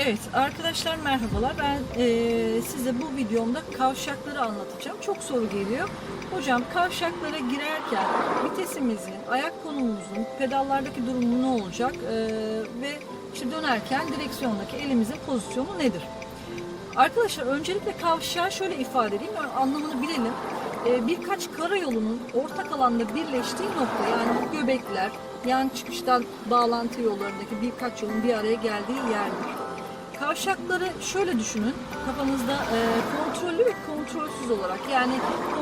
Evet arkadaşlar merhabalar. Ben eee, size bu videomda kavşakları anlatacağım. Çok soru geliyor. Hocam kavşaklara girerken vitesimizin, ayak konumumuzun, pedallardaki durumu ne olacak? Eee, ve işte dönerken direksiyondaki elimizin pozisyonu nedir? Arkadaşlar öncelikle kavşağı şöyle ifade edeyim, yani anlamını bilelim. Ee, birkaç karayolunun ortak alanda birleştiği nokta yani göbekler, yan çıkıştan bağlantı yollarındaki birkaç yolun bir araya geldiği yerdir. Kavşakları şöyle düşünün, kafanızda e, kontrollü ve kontrolsüz olarak yani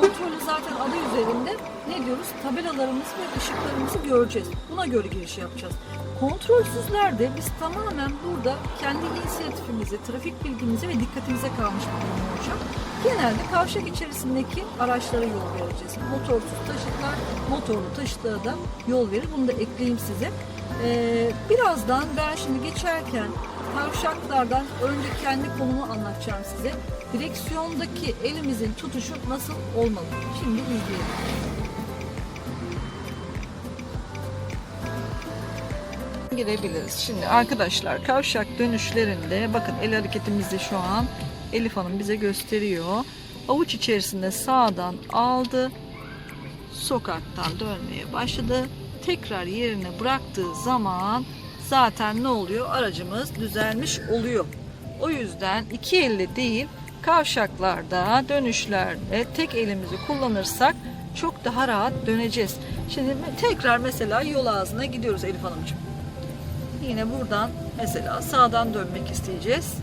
kontrollü zaten adı üzerinde ne diyoruz? Tabelalarımızı ve ışıklarımızı göreceğiz. Buna göre giriş yapacağız. Kontrolsüzlerde biz tamamen burada kendi inisiyatifimize, trafik bilgimize ve dikkatimize kalmış bir durum olacak. Genelde kavşak içerisindeki araçlara yol vereceğiz. Motorsuz taşıtlar, motorlu taşıtlara da yol verir. Bunu da ekleyeyim size. Ee, birazdan ben şimdi geçerken kavşaklardan önce kendi konumu anlatacağım size. Direksiyondaki elimizin tutuşu nasıl olmalı? Şimdi izleyelim. girebiliriz. Şimdi arkadaşlar kavşak dönüşlerinde bakın el hareketimizi şu an Elif Hanım bize gösteriyor. Avuç içerisinde sağdan aldı. Sokaktan dönmeye başladı. Tekrar yerine bıraktığı zaman zaten ne oluyor? Aracımız düzelmiş oluyor. O yüzden iki elle değil kavşaklarda dönüşlerde tek elimizi kullanırsak çok daha rahat döneceğiz. Şimdi tekrar mesela yol ağzına gidiyoruz Elif Hanımcığım. Yine buradan mesela sağdan dönmek isteyeceğiz.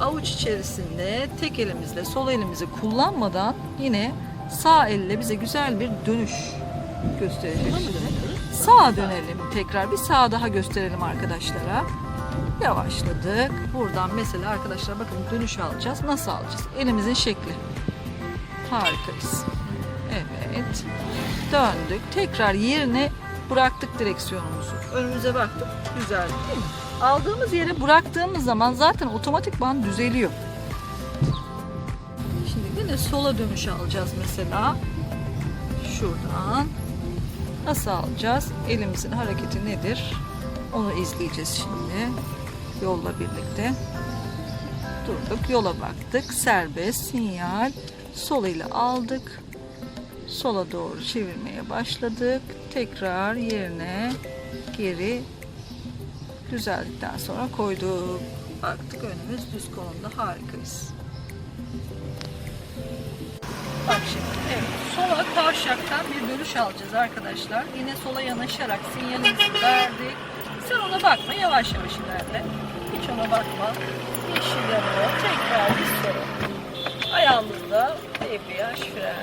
Avuç içerisinde tek elimizle sol elimizi kullanmadan yine sağ elle bize güzel bir dönüş gösterecek. Sağa dönelim tekrar bir sağ daha gösterelim arkadaşlara. Yavaşladık. Buradan mesela arkadaşlar bakın dönüş alacağız. Nasıl alacağız? Elimizin şekli. Harikayız. Evet. Döndük. Tekrar yerine bıraktık direksiyonumuzu. Önümüze baktık. Güzel değil mi? Aldığımız yere bıraktığımız zaman zaten otomatikman düzeliyor. Şimdi yine sola dönüş alacağız mesela. Şuradan. Nasıl alacağız? Elimizin hareketi nedir? Onu izleyeceğiz şimdi. Yolla birlikte. Durduk, yola baktık. Serbest, sinyal. Sol ile aldık. Sola doğru çevirmeye başladık. Tekrar yerine geri düzeldikten sonra koyduk. Baktık önümüz düz konumda harikayız. Bak şimdi evet sola kavşaktan bir dönüş alacağız arkadaşlar. Yine sola yanaşarak sinyalimizi verdik. Sen ona bakma yavaş yavaş ilerle. Hiç ona bakma. Yeşil yanıyor. Tekrar bir sola. Ayağımızda debriyaj fren.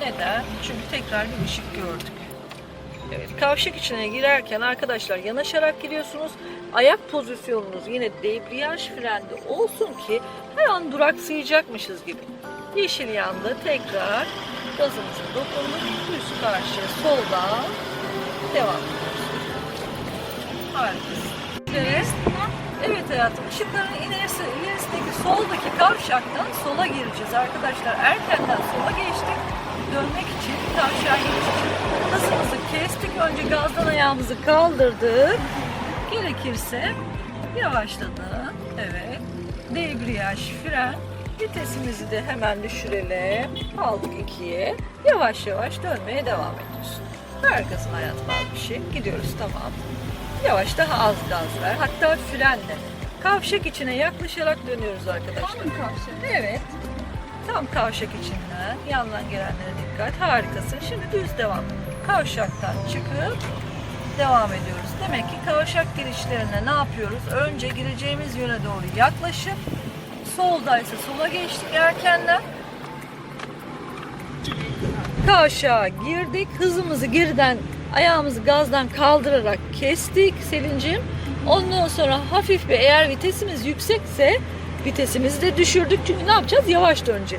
Neden? Çünkü tekrar bir ışık gördük. Evet, kavşak içine girerken arkadaşlar yanaşarak giriyorsunuz. Ayak pozisyonunuz yine debriyaj frende olsun ki her an duraksayacakmışız gibi. Yeşil yandı. Tekrar gazımızı dokunup düz karşıya soldan devam ediyoruz. Harikasın. Evet. Evet hayatım. Işıkların ilerisi, ilerisindeki soldaki kavşaktan sola gireceğiz arkadaşlar. Erkenden sola geçtik. Dönmek için, kavşağa için hızımızı kestik. Önce gazdan ayağımızı kaldırdık. Gerekirse yavaşladık. Evet. Debriyaj, fren. Vitesimizi de hemen düşürelim. Aldık ikiye. Yavaş yavaş dönmeye devam ediyorsun. Harikasın hayatım al bir şey. Gidiyoruz tamam. Yavaş daha az gaz ver. Hatta frenle. Kavşak içine yaklaşarak dönüyoruz arkadaşlar. Tam kavşak. Evet. Tam kavşak içinden. Yandan gelenlere dikkat. Harikasın. Şimdi düz devam. Kavşaktan çıkıp devam ediyoruz. Demek ki kavşak girişlerine ne yapıyoruz? Önce gireceğimiz yöne doğru yaklaşıp soldaysa sola geçtik erkenden. Kavşağa girdik. Hızımızı geriden ayağımızı gazdan kaldırarak kestik Selin'cim. Ondan sonra hafif bir eğer vitesimiz yüksekse vitesimizi de düşürdük. Çünkü ne yapacağız? Yavaş döneceğiz.